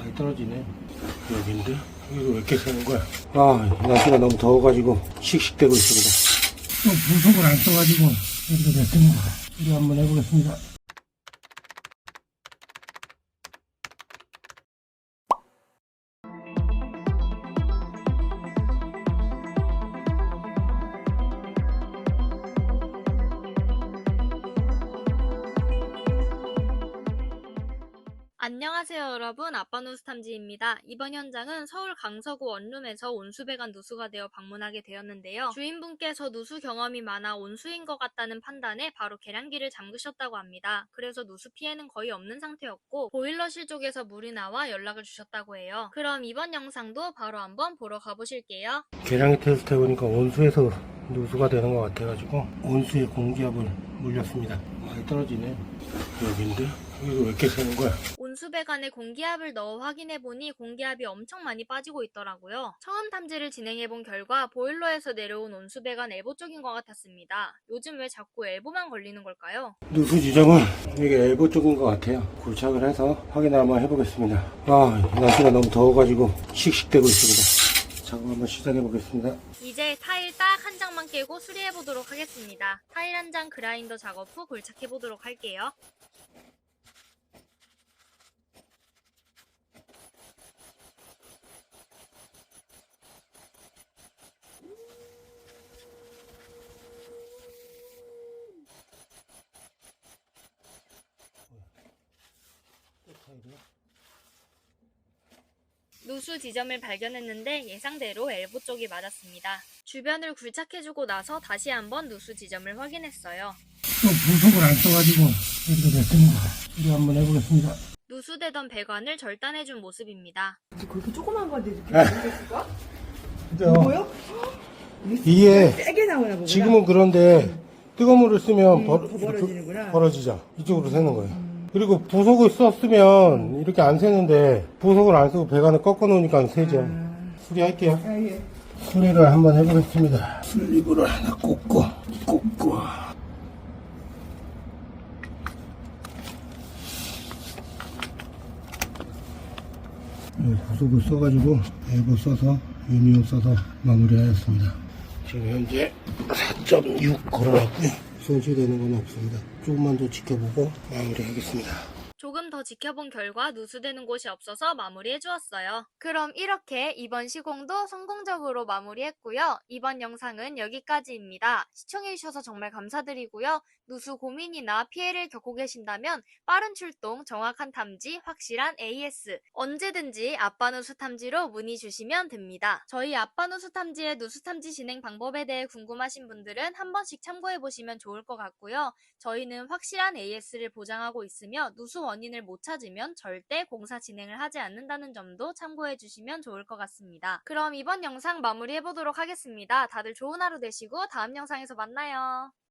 많이 떨어지네. 여기인데? 이거 왜 이렇게 새는 거야? 아, 날씨가 너무 더워가지고 씩씩대고 있습니다. 또 부속을 안 써가지고 이렇게 됐습니다. 이거 한번 해보겠습니다. 안녕하세요 여러분 아빠누스 탐지입니다. 이번 현장은 서울 강서구 원룸에서 온수배관 누수가 되어 방문하게 되었는데요. 주인분께서 누수 경험이 많아 온수인 것 같다는 판단에 바로 계량기를 잠그셨다고 합니다. 그래서 누수 피해는 거의 없는 상태였고 보일러실 쪽에서 물이 나와 연락을 주셨다고 해요. 그럼 이번 영상도 바로 한번 보러 가보실게요. 계량기 테스트 해보니까 온수에서 누수가 되는 것 같아가지고 온수에 공기압을 물렸습니다. 많이 떨어지네. 여기인데? 이거 왜 이렇게 새는 거야? 온수배관에 공기압을 넣어 확인해보니 공기압이 엄청 많이 빠지고 있더라고요. 처음 탐지를 진행해본 결과 보일러에서 내려온 온수배관 엘보 쪽인 것 같았습니다. 요즘 왜 자꾸 엘보만 걸리는 걸까요? 누수 지점은 이게 엘보 쪽인 것 같아요. 고착을 해서 확인을 한번 해보겠습니다. 아, 날씨가 너무 더워가지고 씩씩대고 있습니다. 작업 한번 시작해 보겠습니다. 이제 타일 딱 한 장만 깨고 수리해 보도록 하겠습니다. 타일 한 장 그라인더 작업 후 골착해 보도록 할게요. 누수 지점을 발견했는데 예상대로 엘보 쪽이 맞았습니다. 주변을 굴착해주고 나서 다시 한번 누수 지점을 확인했어요. 또 부속을 안 써가지고 이렇게 됐습니다. 수리 한번 해보겠습니다. 누수되던 배관을 절단해준 모습입니다. 그렇게 조그만 건데 이렇게 생겼을까? 근데요, 뭐요? 이게 세게 나오나 보구나. 지금은 그런데 뜨거운 물을 쓰면 음, 벌, 더 벌어지는구나. 벌어지죠. 이쪽으로 새는 거예요. 그리고 부속을 썼으면 이렇게 안 새는데 부속을 안 쓰고 배관을 꺾어 놓으니까 새죠. 수리할게요. 아, 예. 수리를 한번 해보겠습니다. 슬리브를 하나 꽂고 꽂고 네, 부속을 써가지고 엘보 써서 유니온 써서 마무리하였습니다. 지금 현재 4.6 걸어놨고요. 손실되는 건 없습니다. 조금만 더 지켜보고 마무리하겠습니다. 더 지켜본 결과 누수되는 곳이 없어서 마무리해 주었어요. 그럼 이렇게 이번 시공도 성공적으로 마무리했고요. 이번 영상은 여기까지입니다. 시청해주셔서 정말 감사드리고요. 누수 고민이나 피해를 겪고 계신다면 빠른 출동, 정확한 탐지, 확실한 AS 언제든지 아빠 누수 탐지로 문의 주시면 됩니다. 저희 아빠 누수 탐지의 누수 탐지 진행 방법에 대해 궁금하신 분들은 한 번씩 참고해 보시면 좋을 것 같고요. 저희는 확실한 AS를 보장하고 있으며 누수 원인을 못 찾으면 절대 공사 진행을 하지 않는다는 점도 참고해 주시면 좋을 것 같습니다. 그럼 이번 영상 마무리해 보도록 하겠습니다. 다들 좋은 하루 되시고 다음 영상에서 만나요.